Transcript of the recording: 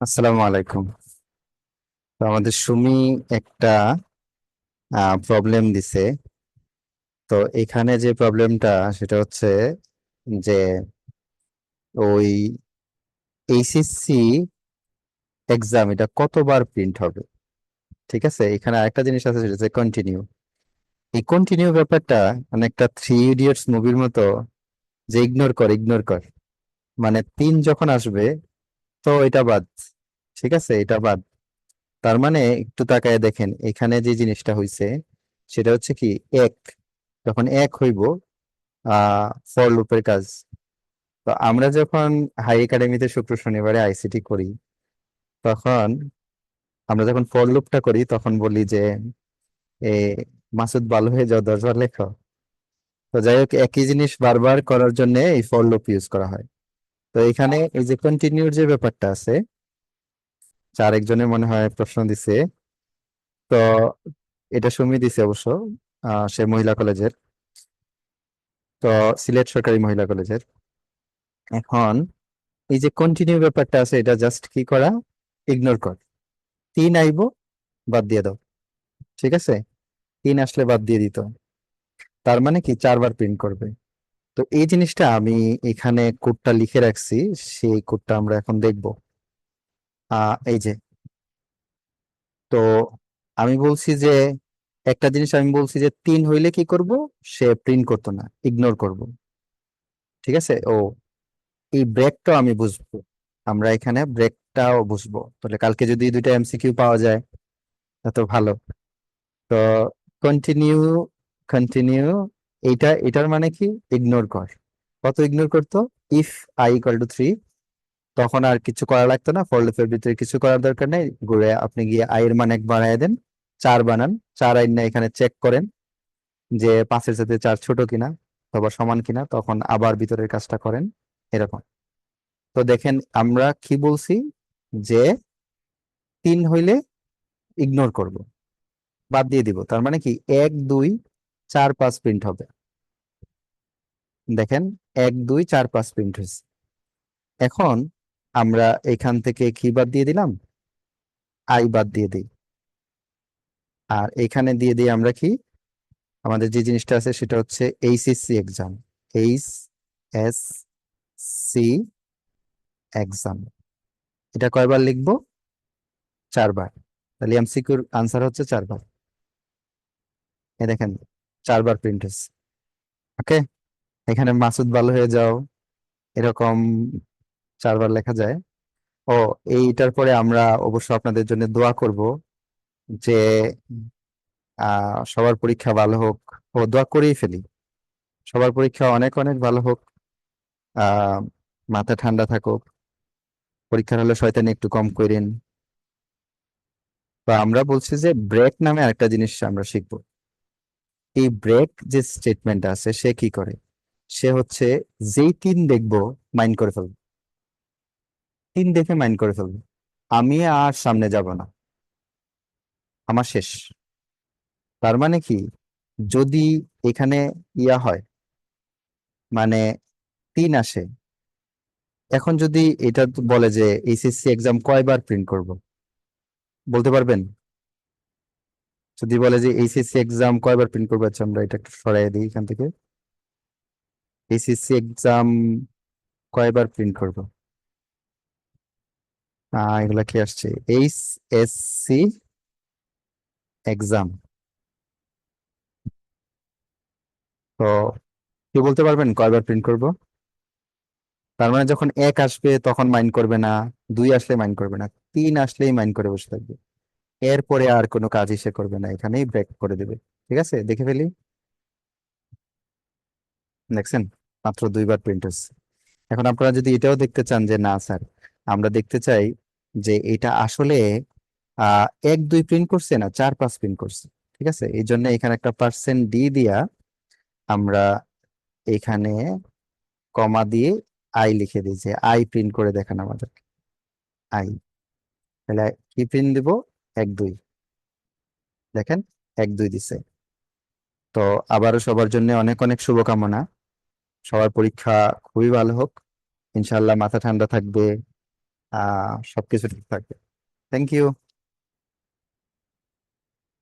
আসসালামু আলাইকুম তো আমাদের সুমি একটা প্রবলেম দিছে। তো এখানে যে প্রবলেমটা সেটা হচ্ছে যে ওই এইচএসসি এক্সাম এটা কতবার প্রিন্ট হবে? ঠিক আছে? এখানে আরেকটা জিনিস আছে, সেটা হচ্ছে কন্টিনিউ এই কন্টিনিউ ব্যাপারটা অনেকটা থ্রি ইডিয়টস মুভির মতো যে ইগনোর কর ইগনোর কর। মানে তিন যখন আসবে তো এটা বাদ, ঠিক আছে? এটা বাদ। তার মানে একটু তাকায় দেখেন, এখানে যে জিনিসটা হইছে, সেটা হচ্ছে কি, এক, যখন এক হইব ফর লুপের কাজ। তো আমরা যখন হাই একাডেমিতে শুক্র শনিবারে আইসিটি করি, তখন আমরা যখন ফর লুপটা করি, তখন বলি যে, এ, মাসুদ ভালো হয়ে যাও দশবার লেখো। তো যাই হোক, একই জিনিস বারবার করার জন্য এই ফর লুপ ইউজ করা হয়। তো এখানে এই যে কন্টিনিউর যে ব্যাপারটা আছে, চার একজনের মনে হয় প্রশ্ন দিছে, তো এটা সুমি দিছে অবশ্য সে মহিলা কলেজের। তো সিলেট সরকারি মহিলা কলেজের। এখন এই যে কন্টিনিউ ব্যাপারটা আছে, এটা জাস্ট কি করা? ইগনোর কর। তিন আইব, বাদ দিয়ে দাও। ঠিক আছে? তিন আসলে বাদ দিয়ে দিত। তার মানে কি? চারবার প্রিন্ট করবে। তো এই জিনিসটা আমি এখানে কোডটা লিখে রাখছি, সেই কোডটা আমরা এখন দেখব। এই যে। তো আমি বলছি যে, একটা জিনিস আমি বলছি যে, তিন হইলে কি করব? সে প্রিন্ট করতো না ইগনোর করব। ঠিক আছে? ও, এই ব্রেকটাও আমি বুঝব। আমরা এখানে ব্রেকটাও বুঝব। তাহলে কালকে যদি দুইটা এমসিকিউ পাওয়া যায়, তো ভালো। তো কন্টিনিউ কন্টিনিউ এইটা, এটার মানে কি? ইগনোর কর। কত ইগনোর করতো? If I equal to three তখন আর কিছু করা লাগতো না। ফর ভিতরে কিছু করার দরকার নেই। ঘুরে আপনি গিয়ে আই এর মান এক বাড়ায় দেন। চার বানান। চার আইন না এখানে চেক করেন যে পাঁচের সাথে চার ছোট কিনা অথবা সমান কিনা, তখন আবার ভিতরের কাজটা করেন। এরকম। তো দেখেন, আমরা কি বলছি? যে তিন হইলে ইগনোর করব। বাদ দিয়ে দিব। তার মানে কি? এক, দুই, চার, পাঁচ প্রিন্ট হবে। দেখেন, এক, দুই, চার, পাঁচ প্রিন্ট হয়েছে। এখন আমরা এখান থেকে কি বাদ দিয়ে দিলাম? আই বাদ দিয়ে দিই। আর এখানে দিয়ে দিই আমরা কি? আমাদের যে জিনিসটা আছে সেটা হচ্ছে HSC exam H S C exam এটা কয়বার লিখব? চারবার। তাহলে এমসিকিউর আনসার হচ্ছে চারবার। এ দেখেন, চারবার প্রিন্ট হচ্ছে ওকে এখানে মাসুদ ভালো হয়ে যাও। এরকম চারবার লেখা যায়। ও, এইটার পরে আমরা অবশ্য আপনাদের জন্য দোয়া করব যে সবার পরীক্ষা ভালো হোক। ও, দোয়া করেই ফেলি। সবার পরীক্ষা অনেক অনেক ভালো হোক। মাথা ঠান্ডা থাকুক। পরীক্ষার হলে শয়তানি একটু কম করেন। তো আমরা বলছি যে, ব্রেক নামে আরেকটা জিনিস আমরা শিখব। এই ব্রেক যে স্টেটমেন্ট আছে, সে কি করে? সে হচ্ছে যেই তিন দেখব মাইন্ড করে ফেলবে। তিন দেখে মাইন্ড করে ফেলবে। আমি আর সামনে যাব না। আমার শেষ। তার মানে কি? যদি এখানে ইয়া হয় মানে তিন আসে, এখন যদি এটা বলে যে এইচএসসি এক্সাম কয়বার প্রিন্ট করব? বলতে পারবেন? যদি বলে যে এইচএসসি এক্সাম কয়বার প্রিন্ট করব? আচ্ছা আমরা এটা একটু সরাই দিই এখান থেকে। এইচএসসি এক্সাম কয়বার প্রিন্ট করব? এগুলা কি আসছে? এইচ এস সি এক্সাম তো কি বলতে পারবেন কয়বার প্রিন্ট করব? তার মানে যখন এক আসবে তখন মাইন্ড করবে না, দুই আসলে মাইন্ড করবে না, তিন আসলেই মাইন্ড করে বসে থাকবে। এরপরে আর কোনো কাজ সে করবে না, এখানেই ব্রেক করে দেবে। ঠিক আছে? দেখে ফেলি। দেখছেন? মাত্র দুইবার প্রিন্ট হচ্ছে। এখন আপনারা যদি এটাও দেখতে চান যে না স্যার, আমরা দেখতে চাই যে এটা আসলে এক দুই প্রিন্ট করছে না, চার পাঁচ প্রিন্ট করছে, ঠিক আছে? এই জন্য এখানে একটা পার্সেন্ট ডি দিয়া আমরা এখানে কমা দিয়ে আই লিখে দিই যে আই প্রিন্ট করে দেখান আমাদের আই তাহলে কি প্রিন্ট দিব? এক দুই। দেখেন, এক দুই দিছে। তো আবারও সবার জন্য অনেক অনেক শুভকামনা। সবার পরীক্ষা খুবই ভালো হোক। ইনশাল্লাহ মাথা ঠান্ডা থাকবে, আহ, সবকিছু ঠিক থাকবে। Thank you